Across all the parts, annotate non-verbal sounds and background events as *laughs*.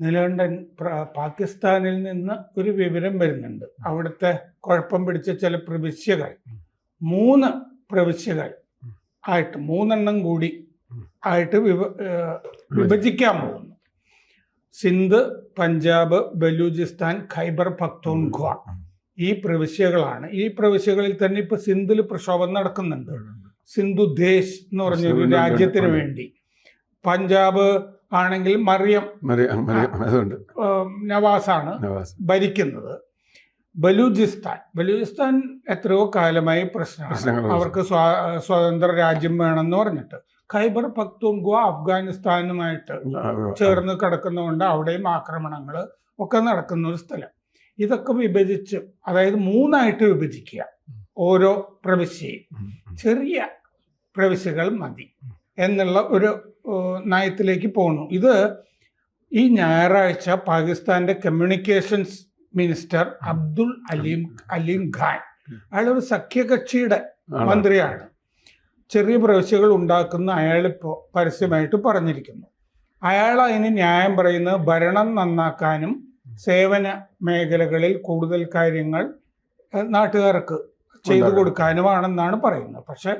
നിലകണ്ഠൻ പാകിസ്ഥാനിൽ നിന്ന് ഒരു വിവരം വരുന്നുണ്ട്. അവിടുത്തെ കുഴപ്പം പിടിച്ച ചില പ്രവിശ്യകൾ. മൂന്ന് പ്രവിശ്യകൾ ആയിട്ട് മൂന്നെണ്ണം കൂടി ആയിട്ട് വിഭ വിഭജിക്കാൻ പോകുന്നു. സിന്ധ് പഞ്ചാബ് ബലൂചിസ്ഥാൻ ഖൈബർ പക്തൂൺഖ്വ ഈ പ്രവിശ്യകളാണ്. ഈ പ്രവിശ്യകളിൽ തന്നെ ഇപ്പൊ സിന്ധുൽ പ്രക്ഷോഭം നടക്കുന്നുണ്ട്. സിന്ധു ദേശ് എന്ന് പറഞ്ഞൊരു രാജ്യത്തിന് വേണ്ടി. പഞ്ചാബ് ആണെങ്കിൽ മറിയം നവാസാണ് നവാസ്. ഭരിക്കുന്നത്. ബലൂചിസ്ഥാൻ. ബലൂചിസ്ഥാൻ എത്രയോ കാലമായി പ്രശ്നമാണ്. അവർക്ക് സ്വതന്ത്ര രാജ്യം വേണമെന്ന് പറഞ്ഞിട്ട്. ഖൈബർ പക്തൂൺഖ്വ അഫ്ഗാനിസ്ഥാനുമായിട്ട് ചേർന്ന് കിടക്കുന്നതുകൊണ്ട് അവിടെയും ആക്രമണങ്ങൾ ഒക്കെ നടക്കുന്ന ഒരു സ്ഥലം. ഇതൊക്കെ വിഭജിച്ച് അതായത് മൂന്നായിട്ട് വിഭജിക്കുക. ഓരോ പ്രവിശ്യയും. ചെറിയ പ്രവിശ്യകൾ മതി. എന്നുള്ള ഒരു നയത്തിലേക്ക് പോകുന്നു ഇത് ഈ ഞായറാഴ്ച പാകിസ്ഥാന്റെ കമ്മ്യൂണിക്കേഷൻസ് മിനിസ്റ്റർ അബ്ദുൾ അലീം അലീം ഖാൻ. അയാളൊരു സഖ്യകക്ഷിയുടെ മന്ത്രിയാണ്. ചെറിയ പ്രവിശ്യകൾ ഉണ്ടാക്കുന്ന അയാൾ ഇപ്പോൾ പരസ്യമായിട്ട് പറഞ്ഞിരിക്കുന്നു. അയാൾ അതിന് ന്യായം പറയുന്നത് ഭരണം നന്നാക്കാനും സേവന മേഖലകളിൽ കൂടുതൽ കാര്യങ്ങൾ നാട്ടുകാർക്ക് ചെയ്തു. കൊടുക്കാനുമാണെന്നാണ് പറയുന്നത്. പക്ഷെ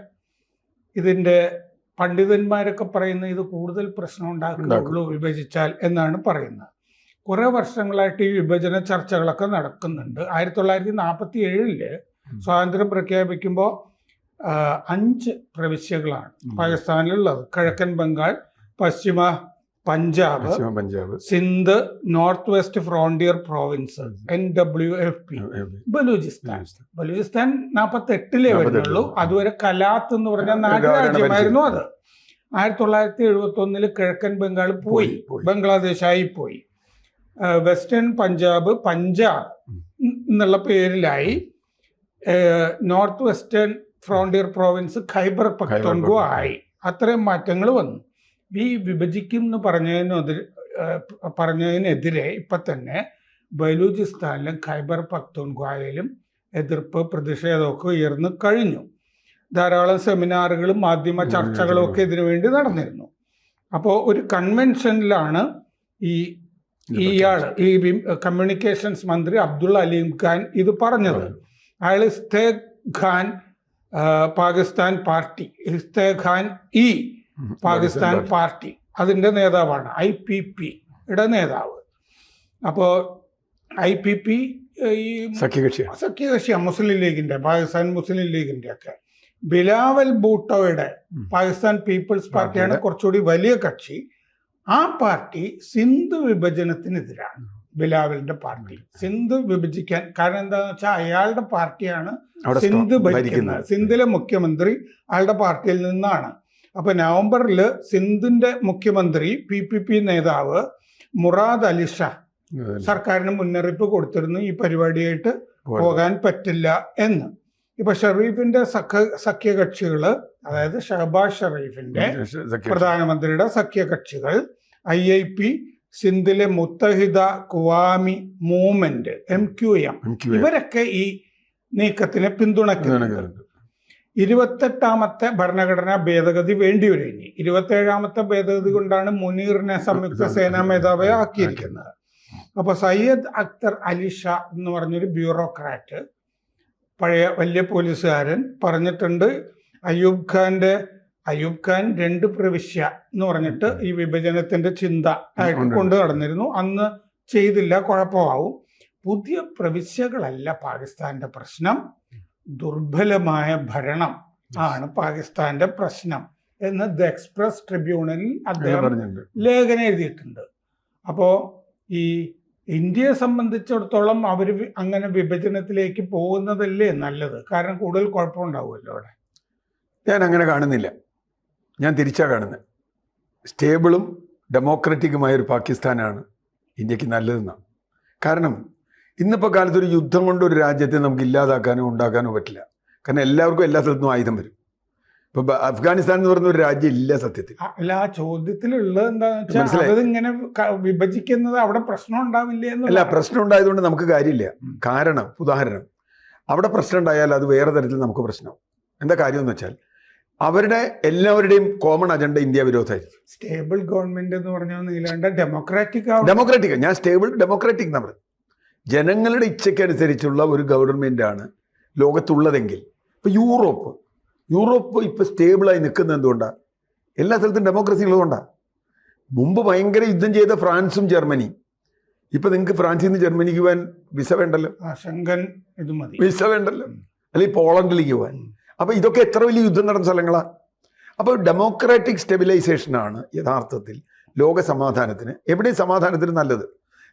ഇതിന്റെ പണ്ഡിതന്മാരൊക്കെ പറയുന്നത് ഇത് കൂടുതൽ പ്രശ്നം ഉണ്ടാക്കുന്നുള്ളൂ വിഭജിച്ചാൽ എന്നാണ് പറയുന്നത്. കുറേ വർഷങ്ങളായിട്ട് ഈ വിഭജന ചർച്ചകളൊക്കെ നടക്കുന്നുണ്ട്. ആയിരത്തി തൊള്ളായിരത്തി നാൽപ്പത്തി ഏഴിൽ സ്വാതന്ത്ര്യം പ്രഖ്യാപിക്കുമ്പോൾ അഞ്ച് പ്രവിശ്യകളാണ് പാകിസ്ഥാനിലുള്ളത്. കിഴക്കൻ ബംഗാൾ പശ്ചിമ Punjab Punjab. Sindh north west frontier province N W F P. Balochistan. Balochistan. നാൽപ്പത്തി എട്ടിലേ വരുന്നുള്ളൂ. അതുവരെ കലാത്ത് എന്ന് പറഞ്ഞ നാല് രാജ്യമായിരുന്നു അത്. ആയിരത്തി തൊള്ളായിരത്തി എഴുപത്തി ഒന്നിൽ കിഴക്കൻ ബംഗാൾ പോയി. ബംഗ്ലാദേശായി പോയി. വെസ്റ്റേൺ പഞ്ചാബ് പഞ്ചാബ് എന്നുള്ള പേരിലായി. North western frontier province Khyber Pakhtunkhwa. ആയി. അത്രയും മാറ്റങ്ങൾ വന്നു. ഈ വിഭജിക്കും എന്ന് പറഞ്ഞതിനെതിരെ പറഞ്ഞതിനെതിരെ ഇപ്പൊ തന്നെ ബലൂചിസ്ഥാനിലും ഖൈബർ പക്തൂൺഖ്വയിലും എതിർപ്പ് പ്രതിഷേധമൊക്കെ ഉയർന്നു കഴിഞ്ഞു. ധാരാളം സെമിനാറുകളും മാധ്യമ ചർച്ചകളും ഒക്കെ ഇതിനു വേണ്ടി നടന്നിരുന്നു. അപ്പോൾ ഒരു കൺവെൻഷനിലാണ് ഈ ഇയാൾ ഈ കമ്മ്യൂണിക്കേഷൻസ് മന്ത്രി അബ്ദുൾ അലീം ഖാൻ ഇത് പറഞ്ഞത്. അയാൾ ഇസ്തേഖ് Khan Pakistan party Istehkam Khan E Pakistan party. അതിന്റെ നേതാവാണ് ഐ പി പിയുടെ നേതാവ്. അപ്പോൾ ഐ പി പി ഈ സഖ്യകക്ഷിയാണ്. സഖ്യകക്ഷിയാണ് മുസ്ലിം ലീഗിന്റെ പാകിസ്ഥാൻ മുസ്ലിം ലീഗിന്റെ ഒക്കെ ബിലാവൽ ബൂട്ടോയുടെ പാകിസ്ഥാൻ പീപ്പിൾസ് പാർട്ടിയാണ് കുറച്ചുകൂടി വലിയ കക്ഷി. ആ പാർട്ടി സിന്ധു വിഭജനത്തിനെതിരാണ് ബിലാവലിന്റെ പാർട്ടി. സിന്ധു വിഭജിക്കാൻ കാരണം എന്താണെന്ന് വെച്ചാൽ അയാളുടെ പാർട്ടിയാണ് സിന്ധു ഭരിക്കുന്നത്. സിന്ധിലെ മുഖ്യമന്ത്രി അയാളുടെ പാർട്ടിയിൽ നിന്നാണ്. അപ്പൊ നവംബറിൽ സിന്ധുന്റെ മുഖ്യമന്ത്രി പി പി പി നേതാവ് മുറാദ് അലി ഷാ സർക്കാരിന് മുന്നറിയിപ്പ് കൊടുത്തിരുന്നു ഈ പരിപാടിയായിട്ട് പോരാ. പോകാൻ പറ്റില്ല എന്ന്. ഇപ്പൊ ഷെറീഫിന്റെ സഖ്യ സഖ്യകക്ഷികൾ അതായത് ഷഹബാസ് ഷെറീഫിന്റെ പ്രധാനമന്ത്രിയുടെ സഖ്യകക്ഷികൾ I I P സിന്ധിലെ Muttahida Qaumi movement M Q M ഇവരൊക്കെ ഈ നീക്കത്തിനെ പിന്തുണയ്ക്കുന്നുണ്ട്. ഇതാണ് ഇരുപത്തെട്ടാമത്തെ ഭരണഘടനാ ഭേദഗതി വേണ്ടിവരും ഇനി ഇരുപത്തേഴാമത്തെ ഭേദഗതി കൊണ്ടാണ് മുനീറിനെ സംയുക്ത സേനാ മേധാവിയെ ആക്കിയിരിക്കുന്നത്. അപ്പൊ സയ്യദ് അക്തർ അലി ഷാ എന്ന് പറഞ്ഞൊരു ബ്യൂറോക്രാറ്റ് പഴയ വലിയ പോലീസുകാരൻ പറഞ്ഞിട്ടുണ്ട് അയ്യൂബ് ഖാന്റെ അയ്യൂബ് ഖാൻ രണ്ട് പ്രവിശ്യ എന്ന് പറഞ്ഞിട്ട് ഈ വിഭജനത്തിന്റെ ചിന്ത ആയിട്ട്. കൊണ്ടു നടന്നിരുന്നു. അന്ന് ചെയ്തില്ല കുഴപ്പമാവും. പുതിയ പ്രവിശ്യകളല്ല പാകിസ്ഥാന്റെ പ്രശ്നം. ദുർബലമായ ഭരണം ആണ് പാകിസ്ഥാന്റെ പ്രശ്നം എന്ന് ദ എക്സ്പ്രസ് ട്രിബ്യൂണലിൽ അദ്ദേഹം ലേഖനം എഴുതിയിട്ടുണ്ട്. അപ്പോൾ ഈ ഇന്ത്യയെ സംബന്ധിച്ചിടത്തോളം അവർ അങ്ങനെ വിഭജനത്തിലേക്ക് പോകുന്നതല്ലേ നല്ലത്? കാരണം കൂടുതൽ കുഴപ്പമുണ്ടാവുമല്ലോ അവിടെ. ഞാൻ അങ്ങനെ കാണുന്നില്ല. ഞാൻ തിരിച്ചാ കാണുന്നത് സ്റ്റേബിളും ഡെമോക്രറ്റിക്കുമായ ഒരു പാകിസ്ഥാനാണ് ഇന്ത്യയ്ക്ക് നല്ലതെന്നാണ്. കാരണം ഇന്നിപ്പോൾ കാലത്ത് ഒരു യുദ്ധം കൊണ്ട് ഒരു രാജ്യത്തെ നമുക്ക് ഇല്ലാതാക്കാനോ ഉണ്ടാക്കാനോ പറ്റില്ല. കാരണം എല്ലാവർക്കും എല്ലാ സ്ഥലത്തും ആയുധം വരും. ഇപ്പൊ അഫ്ഗാനിസ്ഥാൻ എന്ന് പറയുന്ന ഒരു രാജ്യം ഇല്ല സത്യത്തിൽ. അല്ല ആ ചോദ്യത്തിലുള്ളത് എന്താന്ന് വെച്ചാൽ. അതിങ്ങനെ വിഭജിക്കുന്നത് അവിടെ പ്രശ്നം ഉണ്ടാവില്ല അല്ല പ്രശ്നം ഉണ്ടായതുകൊണ്ട് നമുക്ക് കാര്യമില്ല. കാരണം ഉദാഹരണം. അവിടെ പ്രശ്നം ഉണ്ടായാൽ അത് വേറെ തരത്തിൽ നമുക്ക് പ്രശ്നമാവും എന്താ കാര്യം എന്ന് വെച്ചാൽ അവരുടെ എല്ലാവരുടെയും കോമൺ അജണ്ട ഇന്ത്യ വിരോധമായിരിക്കും. സ്റ്റേബിൾ ഗവൺമെന്റ് എന്ന് പറഞ്ഞാൽ ഡെമോക്രാറ്റിക് ഡെമോക്രാറ്റിക് ഞാൻ സ്റ്റേബിൾ ഡെമോക്രാറ്റിക് നമ്മൾ ജനങ്ങളുടെ ഇച്ഛയ്ക്കനുസരിച്ചുള്ള ഒരു ഗവൺമെന്റാണ് ലോകത്തുള്ളതെങ്കിൽ. ഇപ്പോൾ യൂറോപ്പ്. യൂറോപ്പ് ഇപ്പോൾ സ്റ്റേബിളായി നിൽക്കുന്നത് എന്തുകൊണ്ടാണ് എല്ലാ സ്ഥലത്തും ഡെമോക്രസി ഉള്ളതുകൊണ്ടാണ് മുമ്പ് ഭയങ്കര യുദ്ധം ചെയ്ത ഫ്രാൻസും ജർമ്മനിയും. ഇപ്പം നിങ്ങൾക്ക് ഫ്രാൻസിൽ നിന്ന് ജർമ്മനിക്ക് പോകാൻ വിസ വേണ്ടല്ലോ? ശങ്കൻ ഇത് മതി. വിസ വേണ്ടല്ലോ? അല്ലെങ്കിൽ പോളണ്ടിലേക്ക് പോകാൻ അപ്പോൾ ഇതൊക്കെ എത്ര വലിയ യുദ്ധം നടന്ന സ്ഥലങ്ങളാണ് അപ്പോൾ ഡെമോക്രാറ്റിക് സ്റ്റെബിലൈസേഷനാണ് യഥാർത്ഥത്തിൽ ലോക സമാധാനത്തിന് എവിടെയും സമാധാനത്തിന് നല്ലത്.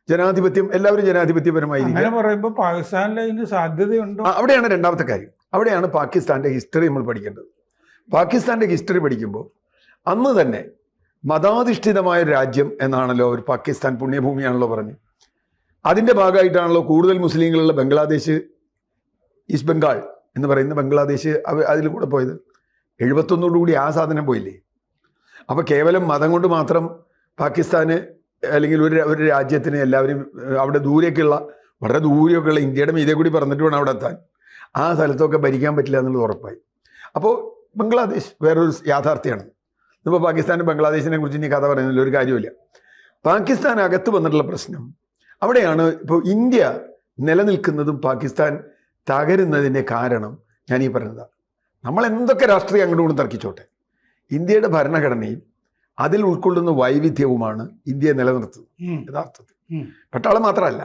ജനാധിപത്യം എല്ലാവരും ജനാധിപത്യപരമായിരിക്കും. അങ്ങനെ പറയുമ്പോൾ പാകിസ്ഥാനിൽ സാധ്യതയുണ്ടോ? അവിടെയാണ് രണ്ടാമത്തെ കാര്യം. അവിടെയാണ് പാകിസ്ഥാന്റെ ഹിസ്റ്ററി നമ്മൾ പഠിക്കേണ്ടത്. പാകിസ്ഥാന്റെ ഹിസ്റ്ററി പഠിക്കുമ്പോൾ അന്ന് തന്നെ മതാധിഷ്ഠിതമായ രാജ്യം എന്നാണല്ലോ ഒരു പാകിസ്ഥാൻ പുണ്യഭൂമിയാണല്ലോ പറഞ്ഞ് അതിന്റെ ഭാഗമായിട്ടാണല്ലോ കൂടുതൽ മുസ്ലിങ്ങളുള്ള ബംഗ്ലാദേശ് ഈസ്റ്റ് ബംഗാൾ എന്ന് പറയുന്ന ബംഗ്ലാദേശ് അതിൽ കൂടെ പോയത്. എഴുപത്തൊന്നോടുകൂടി ആ സാധനം പോയില്ലേ? അപ്പോൾ കേവലം മതം കൊണ്ട് മാത്രം പാകിസ്ഥാന് അല്ലെങ്കിൽ ഒരു ഒരു രാജ്യത്തിന് എല്ലാവരും അവിടെ ദൂരെയൊക്കെയുള്ള വളരെ ദൂരെയൊക്കെയുള്ള ഇന്ത്യയുടെ മീതെ കൂടി പറഞ്ഞിട്ട് വേണം അവിടെ എത്താൻ. ആ സ്ഥലത്തൊക്കെ ഭരിക്കാൻ പറ്റില്ല എന്നുള്ളത് ഉറപ്പായി. അപ്പോൾ ബംഗ്ലാദേശ് വേറൊരു യാഥാർത്ഥ്യമാണ് ഇപ്പോൾ പാകിസ്ഥാനും ബംഗ്ലാദേശിനെ കുറിച്ച് ഇനി കഥ പറയുന്നില്ല ഒരു കാര്യമില്ല പാകിസ്ഥാൻ അകത്ത് വന്നിട്ടുള്ള പ്രശ്നം അവിടെയാണ് ഇപ്പോൾ ഇന്ത്യ നിലനിൽക്കുന്നതും പാകിസ്ഥാൻ തകരുന്നതിന്റെ കാരണം ഞാൻ ഈ പറഞ്ഞതാണ്. നമ്മൾ എന്തൊക്കെ രാഷ്ട്രീയം അങ്ങോട്ടും തർക്കിച്ചോട്ടെ? ഇന്ത്യയുടെ ഭരണഘടനയും അതിൽ ഉൾക്കൊള്ളുന്ന വൈവിധ്യവുമാണ് ഇന്ത്യയെ നിലനിർത്തുന്നത് യഥാർത്ഥത്തിൽ. പട്ടാളം മാത്രമല്ല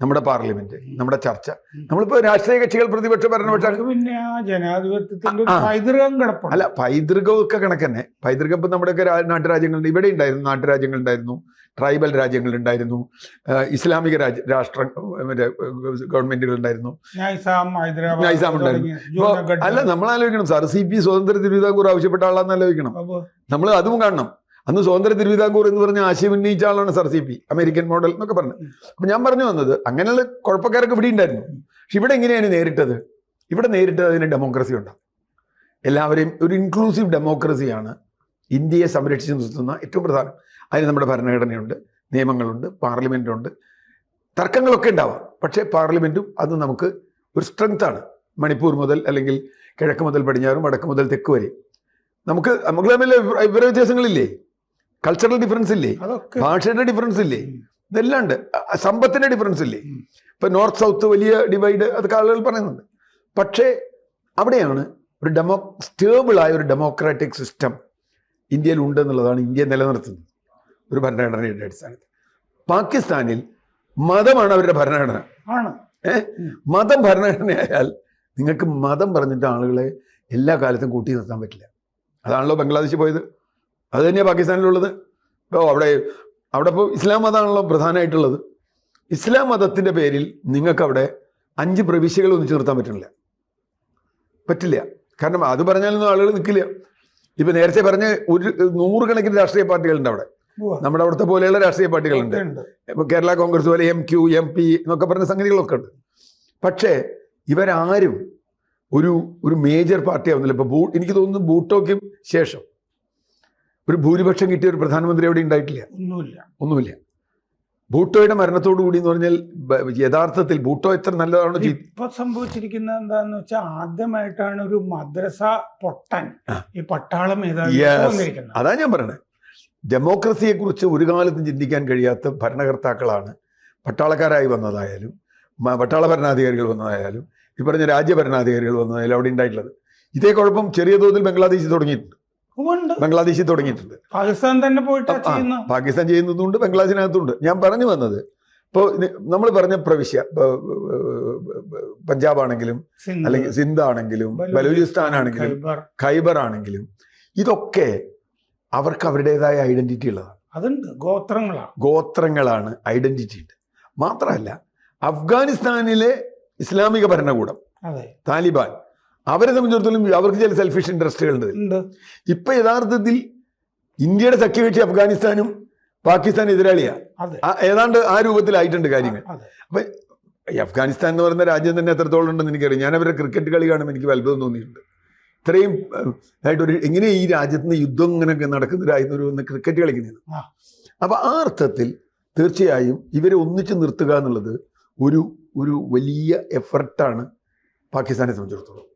നമ്മുടെ പാർലമെന്റ് നമ്മുടെ ചർച്ച. നമ്മളിപ്പോ രാഷ്ട്രീയ കക്ഷികൾ പ്രതിപക്ഷ ഭരണപക്ഷ പിന്നെ ജനാധിപത്യത്തിന്റെ. പൈതൃകം കിടപ്പുണ്ട്. അല്ല പൈതൃകമൊക്കെ കണക്കന്നെ പൈതൃകം ഇപ്പം നമ്മുടെയൊക്കെ നാട്ടുരാജ്യങ്ങളുണ്ട്. ഇവിടെ ഉണ്ടായിരുന്നു നാട്ടുരാജ്യങ്ങളുണ്ടായിരുന്നു. ട്രൈബൽ രാജ്യങ്ങളുണ്ടായിരുന്നു. ഇസ്ലാമിക രാജ്യ രാഷ്ട്ര മറ്റേ ഗവൺമെന്റുകൾ ഉണ്ടായിരുന്നു നൈസാം ഉണ്ടായിരുന്നു. അല്ല നമ്മൾ ആലോചിക്കണം സാർ സി പി സ്വതന്ത്ര തിരുവിതാംകൂർ ആവശ്യപ്പെട്ട ആളാന്ന് ആലോചിക്കണം നമ്മൾ അതും കാണണം. അന്ന് സ്വതന്ത്ര തിരുവിതാംകൂർ എന്ന് പറഞ്ഞ ആശയം ഉന്നയിച്ച ആളാണ് sir C P American model എന്നൊക്കെ പറഞ്ഞു. അപ്പൊ ഞാൻ പറഞ്ഞു വന്നത് അങ്ങനെയുള്ള കുഴപ്പക്കാരൊക്കെ ഇവിടെ ഉണ്ടായിരുന്നു. പക്ഷെ ഇവിടെ എങ്ങനെയാണ് നേരിട്ടത്? ഇവിടെ നേരിട്ടത് അതിന് ഡെമോക്രസി ഉണ്ടാവും എല്ലാവരെയും ഒരു ഇൻക്ലൂസീവ് ഡെമോക്രസിയാണ് ഇന്ത്യയെ സംരക്ഷിച്ചു നിർത്തുന്ന ഏറ്റവും പ്രധാനം. അതിന് നമ്മുടെ ഭരണഘടനയുണ്ട് നിയമങ്ങളുണ്ട് പാർലമെന്റുണ്ട് തർക്കങ്ങളൊക്കെ ഉണ്ടാവാം. പക്ഷേ പാർലമെന്റും അത് നമുക്ക് ഒരു സ്ട്രെങ്ത്താണ് മണിപ്പൂർ മുതൽ അല്ലെങ്കിൽ കിഴക്ക് മുതൽ പടിഞ്ഞാറും വടക്ക് മുതൽ തെക്ക് വരെ. നമുക്ക് നമുക്ക് തമ്മിൽ അഭിപ്രായ വ്യത്യാസങ്ങളില്ലേ കൾച്ചറൽ ഡിഫറൻസ് ഇല്ലേ? ഭാഷയുടെ ഡിഫറൻസ് ഇല്ലേ. ഇതെല്ലാം ഉണ്ട്. സമ്പത്തിന്റെ ഡിഫറൻസ് ഇല്ലേ. ഇപ്പൊ നോർത്ത് സൗത്ത് വലിയ ഡിവൈഡ് അതൊക്കെ ആളുകൾ പറയുന്നുണ്ട്. പക്ഷേ അവിടെയാണ് ഒരു ഡെമോ സ്റ്റേബിൾ ആയ ഒരു ഡെമോക്രാറ്റിക് സിസ്റ്റം ഇന്ത്യയിൽ ഉണ്ട് എന്നുള്ളതാണ് ഇന്ത്യ നിലനിർത്തുന്നത്. ഒരു ഭരണഘടനയുടെ അടിസ്ഥാനത്തിൽ. പാകിസ്ഥാനിൽ മതമാണ് അവരുടെ ഭരണഘടന. ആണ്? മതം ഭരണഘടനയായാൽ നിങ്ങൾക്ക് മതം പറഞ്ഞിട്ട് ആളുകളെ എല്ലാ കാലത്തും കൂട്ടി നിർത്താൻ പറ്റില്ല. അതാണല്ലോ ബംഗ്ലാദേശിൽ പോയത്. അത് തന്നെയാണ് പാകിസ്ഥാനിലുള്ളത്. ഇപ്പോൾ അവിടെ അവിടെ ഇപ്പോൾ ഇസ്ലാം മതമാണല്ലോ പ്രധാനമായിട്ടുള്ളത്. ഇസ്ലാം മതത്തിന്റെ പേരിൽ നിങ്ങൾക്കവിടെ അഞ്ച് പ്രവിശ്യകൾ ഒന്നിച്ചു നിർത്താൻ പറ്റുന്നില്ല. പറ്റില്ല. കാരണം അത് പറഞ്ഞാലൊന്നും ആളുകൾ നിൽക്കില്ല. ഇപ്പം നേരത്തെ പറഞ്ഞ ഒരു നൂറുകണക്കിന് രാഷ്ട്രീയ പാർട്ടികളുണ്ട് അവിടെ. നമ്മുടെ അവിടുത്തെ പോലെയുള്ള രാഷ്ട്രീയ പാർട്ടികളുണ്ട്. കേരള കോൺഗ്രസ് പോലെ എം ക്യു എം പി എന്നൊക്കെ പറഞ്ഞ സംഗതികളൊക്കെ ഉണ്ട്. പക്ഷേ ഇവരാരും ഒരു ഒരു മേജർ പാർട്ടി ആവുന്നില്ല. ഇപ്പൊ ബൂ എനിക്ക് തോന്നുന്നു ബൂട്ടോയ്ക്കും ശേഷം ഒരു ഭൂരിപക്ഷം കിട്ടിയ ഒരു പ്രധാനമന്ത്രി അവിടെ ഉണ്ടായിട്ടില്ല? ഒന്നുമില്ല. ഒന്നുമില്ല. ഭൂട്ടോയുടെ മരണത്തോടു കൂടി എന്ന് പറഞ്ഞാൽ യഥാർത്ഥത്തിൽ ഭൂട്ടോ എത്ര നല്ലതാണോ ഇപ്പൊ സംഭവിച്ചിരിക്കുന്ന എന്താന്ന് വെച്ചാൽ ആദ്യമായിട്ടാണ് ഒരു മദ്രസ പൊട്ടൻ. ഈ പട്ടാളം അതാ ഞാൻ പറയണേ. ഡെമോക്രസിയെ കുറിച്ച് ഒരു കാലത്തും ചിന്തിക്കാൻ കഴിയാത്ത ഭരണകർത്താക്കളാണ് പട്ടാളക്കാരായി വന്നതായാലും പട്ടാള ഭരണാധികാരികൾ വന്നതായാലും ഈ പറഞ്ഞ രാജ്യ ഭരണാധികാരികൾ വന്നതായാലും അവിടെ ഉണ്ടായിട്ടുള്ളത്. ഇതേ കുഴപ്പം ചെറിയ തോതിൽ ബംഗ്ലാദേശിൽ തുടങ്ങിയിട്ടുണ്ട്. ബംഗ്ലാദേശിൽ തുടങ്ങിയിട്ടുണ്ട്. പാകിസ്ഥാൻ തന്നെ പോയിട്ട് പാകിസ്ഥാൻ ചെയ്യുന്നതുകൊണ്ട് ബംഗ്ലാദേശിനകത്തുണ്ട്. ഞാൻ പറഞ്ഞു വന്നത് ഇപ്പോൾ നമ്മൾ പറഞ്ഞ പ്രവിശ്യ പഞ്ചാബ് ആണെങ്കിലും അല്ലെങ്കിൽ സിന്ധ്. ആണെങ്കിലും ബലൂചിസ്ഥാൻ ആണെങ്കിലും ഖൈബർ. ആണെങ്കിലും ഇതൊക്കെ അവർക്ക് അവരുടേതായ ഐഡന്റിറ്റി ഉള്ളതാണ്. അതുണ്ട്. ഗോത്രങ്ങളാണ്. ഗോത്രങ്ങളാണ് ഐഡന്റിറ്റി. ഉണ്ട് മാത്രമല്ല അഫ്ഗാനിസ്ഥാനിലെ ഇസ്ലാമിക ഭരണകൂടം താലിബാൻ അവരെ സംബന്ധിച്ചിടത്തോളം അവർക്ക് ചില സെൽഫിഷ് ഇൻട്രസ്റ്റുകൾ ഉണ്ട് ഉണ്ട്. ഇപ്പൊ യഥാർത്ഥത്തിൽ ഇന്ത്യയുടെ സഖ്യകക്ഷി അഫ്ഗാനിസ്ഥാനും പാകിസ്ഥാൻ എതിരാളിയാണ് അതെ. ഏതാണ്ട് ആ രൂപത്തിലായിട്ടുണ്ട് കാര്യങ്ങൾ. അപ്പൊ അഫ്ഗാനിസ്ഥാൻ എന്ന് പറയുന്ന രാജ്യം തന്നെ എത്രത്തോളം ഉണ്ടെന്ന് എനിക്കറിയാം. ഞാൻ അവരുടെ ക്രിക്കറ്റ് കളി കാണുമ്പോൾ എനിക്ക് അത്ഭുതം തോന്നിയിട്ടുണ്ട്. ഇത്രയും ആയിട്ട് ആയിട്ടൊരു എങ്ങനെ ഈ രാജ്യത്ത് നിന്ന് യുദ്ധം ഇങ്ങനെ നടക്കുന്നൊരു ഒരു ക്രിക്കറ്റ് കളിക്കുന്നത്. അപ്പൊ ആ അർത്ഥത്തിൽ തീർച്ചയായും ഇവരെ ഒന്നിച്ച് നിർത്തുക എന്നുള്ളത് ഒരു ഒരു വലിയ എഫർട്ടാണ് പാകിസ്ഥാനെ സംബന്ധിച്ചിടത്തോളം.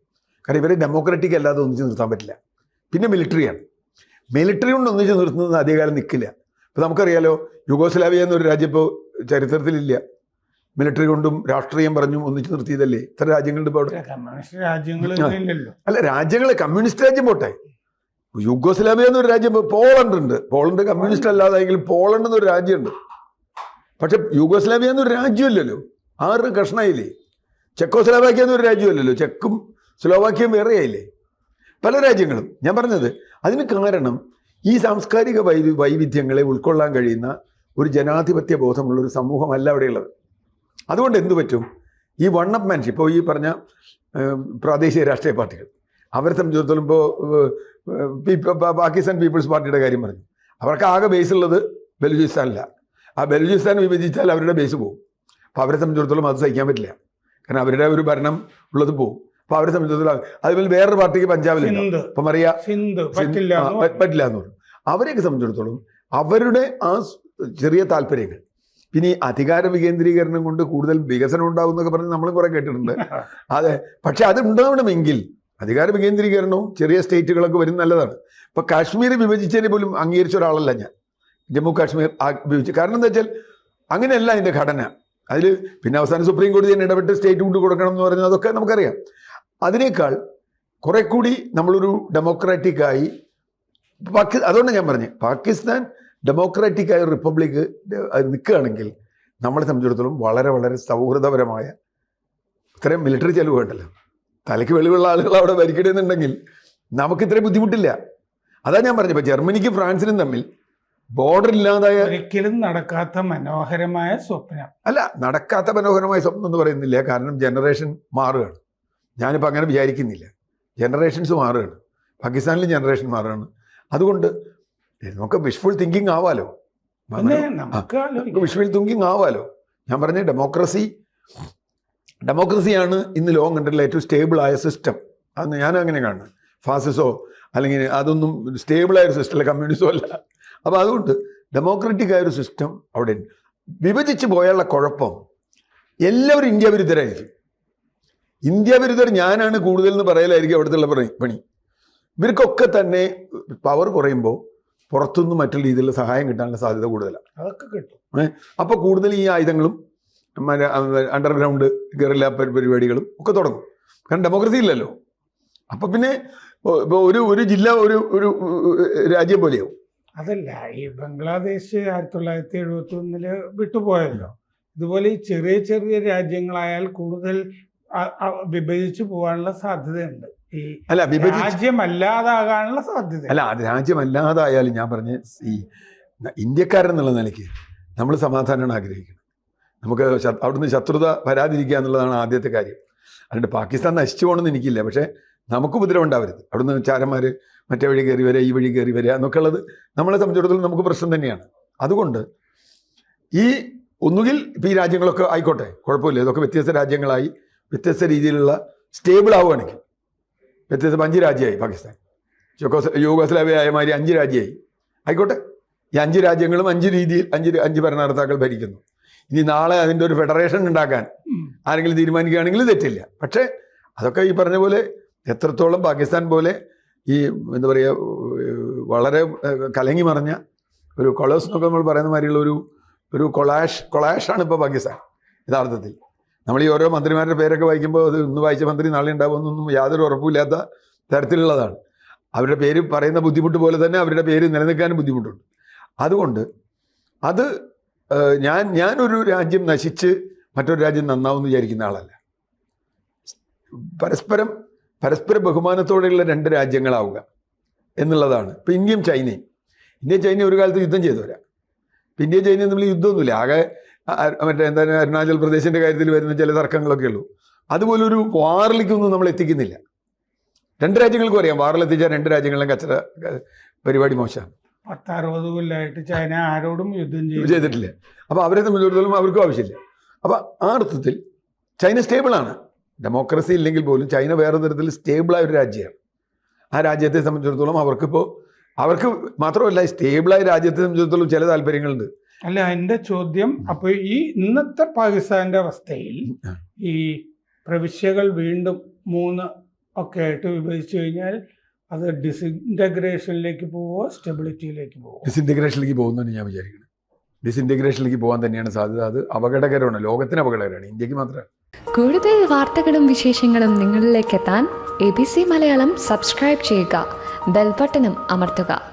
കാരണം ഇവരെ ഡെമോക്രാറ്റിക് അല്ലാതെ ഒന്നിച്ച് നിർത്താൻ പറ്റില്ല. പിന്നെ മിലിറ്ററിയാണ് മിലിറ്ററി കൊണ്ട് ഒന്നിച്ച് നിർത്തുന്നത് അധികകാലം നിൽക്കില്ല ഇപ്പോൾ നമുക്കറിയാലോ യുഗോസ്ലാവിയ എന്നൊരു രാജ്യം ഇപ്പോൾ ചരിത്രത്തിലില്ല. മിലിറ്ററി കൊണ്ടും രാഷ്ട്രീയം പറഞ്ഞും ഒന്നിച്ച് നിർത്തിയതല്ലേ? ഇത്ര രാജ്യങ്ങളുടെ ഇപ്പോൾ അവിടെ. രാജ്യങ്ങൾ അല്ല രാജ്യങ്ങളെ കമ്മ്യൂണിസ്റ്റ് രാജ്യം പോട്ടെ. യുഗോസ്ലാവിയ എന്നൊരു രാജ്യം പോളണ്ട് ഉണ്ട്. പോളണ്ട് കമ്മ്യൂണിസ്റ്റ് അല്ലാതെങ്കിലും പോളണ്ട് എന്നൊരു രാജ്യമുണ്ട്. പക്ഷെ യുഗോസ്ലാവിയ എന്നൊരു രാജ്യമല്ലല്ലോ. ആറ് കഷ്ണയിലേ ചെക്കോസ്ലാവാക്യ എന്നൊരു രാജ്യമല്ലല്ലോ. ചെക്കും സ്ലോവാക്യയും വേറെ ആയില്ലേ പല രാജ്യങ്ങളും. ഞാൻ പറഞ്ഞത് അതിന് കാരണം ഈ സാംസ്കാരിക വൈ വൈവിധ്യങ്ങളെ ഉൾക്കൊള്ളാൻ കഴിയുന്ന ഒരു ജനാധിപത്യ ബോധമുള്ള ഒരു സമൂഹമല്ല അവിടെയുള്ളത്. അതുകൊണ്ട് എന്തു പറ്റും? ഈ വണ്ണപ്പ് മാൻഷിപ്പ് ഇപ്പോൾ ഈ പറഞ്ഞ പ്രാദേശിക രാഷ്ട്രീയ പാർട്ടികൾ അവരെ സംബന്ധിച്ചിടത്തോളം ഇപ്പോൾ പാകിസ്ഥാൻ പീപ്പിൾസ് പാർട്ടിയുടെ കാര്യം പറഞ്ഞു. അവർക്ക് ആകെ ബേസ് ഉള്ളത് ബലൂചിസ്ഥാനില്ല ആ ബലൂചിസ്ഥാൻ വിഭജിച്ചാൽ അവരുടെ ബേസ് പോകും അപ്പോൾ അവരെ സംബന്ധിച്ചിടത്തോളം അത് സഹിക്കാൻ പറ്റില്ല. കാരണം അവരുടെ ഒരു ഭരണം ഉള്ളത് പോകും അപ്പോൾ അവരെ സംബന്ധിച്ചിടത്തോളം അതുപോലെ വേറൊരു പാർട്ടിക്ക് പഞ്ചാബിൽ അപ്പം അറിയാം പറ്റില്ല എന്ന് പറഞ്ഞു. അവരെയൊക്കെ സംബന്ധിച്ചിടത്തോളം അവരുടെ ആ ചെറിയ താല്പര്യങ്ങൾ. പിന്നെ ഈ അധികാര വികേന്ദ്രീകരണം കൊണ്ട് കൂടുതൽ വികസനം ഉണ്ടാവും എന്നൊക്കെ പറഞ്ഞ് നമ്മൾ കുറെ കേട്ടിട്ടുണ്ട്. *laughs* അതെ. പക്ഷെ അത് ഉണ്ടാവണമെങ്കിൽ അധികാര വികേന്ദ്രീകരണവും ചെറിയ സ്റ്റേറ്റുകളൊക്കെ വരും നല്ലതാണ്. ഇപ്പൊ കാശ്മീർ വിഭജിച്ചതിന് പോലും അംഗീകരിച്ച ഒരാളല്ല ഞാൻ. ജമ്മു കാശ്മീർ വിഭജിച്ചു. കാരണം എന്താ വെച്ചാൽ അങ്ങനെയല്ല അതിന്റെ ഘടന. അതിൽ പിന്നെ അവസാനം സുപ്രീം കോടതി തന്നെ ഇടപെട്ട് സ്റ്റേറ്റ് കൊണ്ട് കൊടുക്കണം എന്ന് പറഞ്ഞാൽ അതൊക്കെ നമുക്കറിയാം. അതിനേക്കാൾ കുറെ കൂടി നമ്മളൊരു ഡെമോക്രാറ്റിക് ആയി പാകി അതുകൊണ്ട് ഞാൻ പറഞ്ഞു പാകിസ്ഥാൻ ഡെമോക്രാറ്റിക് ആയ റിപ്പബ്ലിക് നിൽക്കുകയാണെങ്കിൽ നമ്മളെ സംബന്ധിച്ചിടത്തോളം വളരെ വളരെ സൗഹൃദപരമായ ഇത്രയും മിലിറ്ററി ചെലവ് വേണ്ടല്ലോ. തലയ്ക്ക് വെളിവുള്ള ആളുകൾ അവിടെ ഭരിക്കണമെന്നുണ്ടെങ്കിൽ നമുക്ക് ഇത്രയും ബുദ്ധിമുട്ടില്ല. അതാ ഞാൻ പറഞ്ഞു ഇപ്പൊ ജർമ്മനിക്കും ഫ്രാൻസിനും തമ്മിൽ ബോർഡർ ഇല്ലാതായ ഒരിക്കലും നടക്കാത്ത മനോഹരമായ സ്വപ്നം. അല്ല നടക്കാത്ത മനോഹരമായ സ്വപ്നം എന്ന് പറയുന്നില്ല. കാരണം ജനറേഷൻ മാറുകയാണ്. ഞാനിപ്പോൾ അങ്ങനെ വിചാരിക്കുന്നില്ല. ജനറേഷൻസ് മാറുകയാണ്. പാകിസ്ഥാനിലും ജനറേഷൻ മാറുകയാണ്. അതുകൊണ്ട് നമുക്ക് വിഷ്ഫുൾ തിങ്കിങ് ആവാലോ. നമുക്ക് വിഷ്ഫുൾ തിങ്കിങ് ആവാലോ. ഞാൻ പറഞ്ഞ ഡെമോക്രസി ഡെമോക്രസിയാണ് ഇന്ന് ലോകം കണ്ടിട്ടുള്ള ഏറ്റവും സ്റ്റേബിൾ ആയ സിസ്റ്റം അന്ന് ഞാൻ അങ്ങനെ കാണുന്നത്. ഫാസിസോ അല്ലെങ്കിൽ അതൊന്നും സ്റ്റേബിൾ ആയ ഒരു സിസ്റ്റം അല്ല കമ്മ്യൂണിസോ അല്ല. അപ്പോൾ അതുകൊണ്ട് ഡെമോക്രാറ്റിക് ആയ ഒരു സിസ്റ്റം അവിടെ വിഭജിച്ച് പോയാലുള്ള കുഴപ്പം എല്ലാവരും ഇന്ത്യ വിരുദ്ധരായിരിക്കും. ഇന്ത്യ വിരുദ്ധർ ഞാനാണ് കൂടുതൽ എന്ന് പറയലായിരിക്കും അവിടുത്തെ പണി പണി. ഇവർക്കൊക്കെ തന്നെ പവർ കുറയുമ്പോൾ പുറത്തുനിന്ന് മറ്റുള്ള രീതിയിലുള്ള സഹായം കിട്ടാനുള്ള സാധ്യത കൂടുതലാണ്. അതൊക്കെ കിട്ടും. അപ്പോൾ കൂടുതൽ ഈ ആയുധങ്ങളും അണ്ടർഗ്രൗണ്ട് ഗറില്ല പരിപാടികളും ഒക്കെ തുടങ്ങും. കാരണം ഡെമോക്രസി ഇല്ലല്ലോ. അപ്പോൾ പിന്നെ ഒരു ഒരു ജില്ല ഒരു ഒരു രാജ്യം പോലെയാവും. അതല്ല ഈ ബംഗ്ലാദേശ് ആയിരത്തി തൊള്ളായിരത്തി എഴുപത്തി ഒന്നിൽ വിട്ടുപോയല്ലോ. ഇതുപോലെ ഈ ചെറിയ ചെറിയ രാജ്യങ്ങളായാൽ കൂടുതൽ വിഭജിച്ചു പോകാനുള്ള സാധ്യതയുണ്ട്. ഈ അല്ല രാജ്യമല്ലാതാകാനുള്ള സാധ്യത. അല്ല രാജ്യമല്ലാതായാലും ഞാൻ പറഞ്ഞ ഈ ഇന്ത്യക്കാരെന്നുള്ള നിലയ്ക്ക് നമ്മൾ സമാധാനമാണ് ആഗ്രഹിക്കുന്നത്. നമുക്ക് അവിടുന്ന് ശത്രുത വരാതിരിക്കുക എന്നുള്ളതാണ് ആദ്യത്തെ കാര്യം. അതുകൊണ്ട് പാകിസ്ഥാൻ നശിച്ചു പോകണമെന്ന് എനിക്കില്ല. പക്ഷേ നമുക്ക് ഉപദ്രവം ഉണ്ടാവരുത്. അവിടുന്ന് ചാരന്മാർ മറ്റേ വഴി കയറി വരിക ഈ വഴി കയറി വരിക എന്നൊക്കെ ഉള്ളത് നമ്മളെ സംബന്ധിച്ചിടത്തോളം നമുക്ക് പ്രശ്നം തന്നെയാണ്. അതുകൊണ്ട് ഈ ഒന്നുകിൽ ഇപ്പം ഈ രാജ്യങ്ങളൊക്കെ ആയിക്കോട്ടെ കുഴപ്പമില്ല. ഇതൊക്കെ വ്യത്യസ്ത രാജ്യങ്ങളായി വ്യത്യസ്ത രീതിയിലുള്ള സ്റ്റേബിൾ ആവുകയാണെങ്കിൽ. വ്യത്യസ്ത അഞ്ച് രാജ്യമായി പാകിസ്ഥാൻ. യുഗോസ് യൂഗോസ്ലാവിയ ആയ മാതിരി അഞ്ച് രാജ്യമായി. ആയിക്കോട്ടെ. ഈ അഞ്ച് രാജ്യങ്ങളും അഞ്ച് രീതിയിൽ അഞ്ച് അഞ്ച് ഭരണകർത്താക്കൾ ഭരിക്കുന്നു. ഇനി നാളെ അതിന്റെ ഒരു ഫെഡറേഷൻ ഉണ്ടാക്കാൻ ആരെങ്കിലും തീരുമാനിക്കുകയാണെങ്കിൽ തെറ്റില്ല. പക്ഷേ അതൊക്കെ ഈ പറഞ്ഞ പോലെ എത്രത്തോളം പാകിസ്ഥാൻ പോലെ ഈ എന്താ പറയുക വളരെ കലങ്ങി മറിഞ്ഞ ഒരു കൊളേഴ്സ് എന്നൊക്കെ നമ്മൾ പറയുന്ന മാതിരിയുള്ള ഒരു ഒരു കൊളാഷ് കൊളാഷാണ് ഇപ്പോൾ പാകിസ്ഥാൻ യഥാർത്ഥത്തിൽ. നമ്മൾ ഈ ഓരോ മന്ത്രിമാരുടെ പേരൊക്കെ വായിക്കുമ്പോൾ അത് ഇന്ന് വായിച്ച മന്ത്രി നാളെ ഉണ്ടാവുമെന്നൊന്നും യാതൊരു ഉറപ്പുമില്ലാത്ത തരത്തിലുള്ളതാണ്. അവരുടെ പേര് പറയുന്ന ബുദ്ധിമുട്ട് പോലെ തന്നെ അവരുടെ പേര് നിലനിൽക്കാനും ബുദ്ധിമുട്ടുണ്ട്. അതുകൊണ്ട് അത് ഞാൻ ഞാനൊരു രാജ്യം നശിച്ച് മറ്റൊരു രാജ്യം നന്നാവും വിചാരിക്കുന്ന ആളല്ല. പരസ്പരം പരസ്പര ബഹുമാനത്തോടെയുള്ള രണ്ട് രാജ്യങ്ങളാവുക എന്നുള്ളതാണ്. ഇപ്പം ഇന്ത്യയും ചൈനയും. ഇന്ത്യയും ചൈനയും ഒരു കാലത്ത് യുദ്ധം ചെയ്തവരാ. ഇപ്പം ഇന്ത്യയും ചൈനയും തമ്മിൽ യുദ്ധമൊന്നുമില്ല. ആകെ മറ്റേ എന്താണ് അരുണാചൽ പ്രദേശിന്റെ കാര്യത്തിൽ വരുന്ന ചില തർക്കങ്ങളൊക്കെ ഉള്ളൂ. അതുപോലെ ഒരു വാറിലേക്കൊന്നും നമ്മൾ എത്തിക്കുന്നില്ല. രണ്ട് രാജ്യങ്ങൾക്കും അറിയാം. വാറിലെത്തിച്ചാൽ രണ്ട് രാജ്യങ്ങളിലും കച്ചറ പരിപാടി മോശമാണ്. പത്തറുപത് കൊല്ലമായിട്ട് ചൈന ആരോടും യുദ്ധം ചെയ്തു ചെയ്തിട്ടില്ല. അപ്പോൾ അവരെ സംബന്ധിച്ചിടത്തോളം അവർക്കും ആവശ്യമില്ല. അപ്പോൾ ആ അർത്ഥത്തിൽ ചൈന സ്റ്റേബിളാണ് ഡെമോക്രസി ഇല്ലെങ്കിൽ പോലും ചൈന വേറെ തരത്തിൽ സ്റ്റേബിളായ ഒരു രാജ്യമാണ്. ആ രാജ്യത്തെ സംബന്ധിച്ചിടത്തോളം അവർക്കിപ്പോൾ അവർക്ക് മാത്രമല്ല സ്റ്റേബിളായ രാജ്യത്തെ സംബന്ധിച്ചിടത്തോളം ചില താല്പര്യങ്ങളുണ്ട്. അല്ല എന്റെ ചോദ്യം അപ്പൊ ഈ ഇന്നത്തെ പാകിസ്ഥാന്റെ അവസ്ഥയിൽ ഈ പ്രവിശ്യകൾ വീണ്ടും മൂന്ന് ഒക്കെ ആയിട്ട് വിഭജിച്ചു കഴിഞ്ഞാൽ അത് ഡിസിന്റഗ്രേഷനിലേക്ക് പോവോ സ്റ്റെബിലിറ്റിയിലേക്ക് പോവോ? ഡിസിന്റഗ്രേഷനിലേക്ക് പോകുന്നതെന്ന് ഞാൻ വിചാരിക്കുന്നത് ഡിസിന്റഗ്രേഷനിലേക്ക് പോകാൻ തന്നെയാണ് സാധ്യത. അത് അപകടകരമാണ്. ലോകത്തിന് അപകടകരമാണ്. ഇന്ത്യയ്ക്ക് മാത്രമല്ല കൂടുതൽ വാർത്തകളും വിശേഷങ്ങളും നിങ്ങളിലേക്ക് എത്താൻ A B C Malayalam subscribe ചെയ്യുക. ബെൽബട്ടനും അമർത്തുക.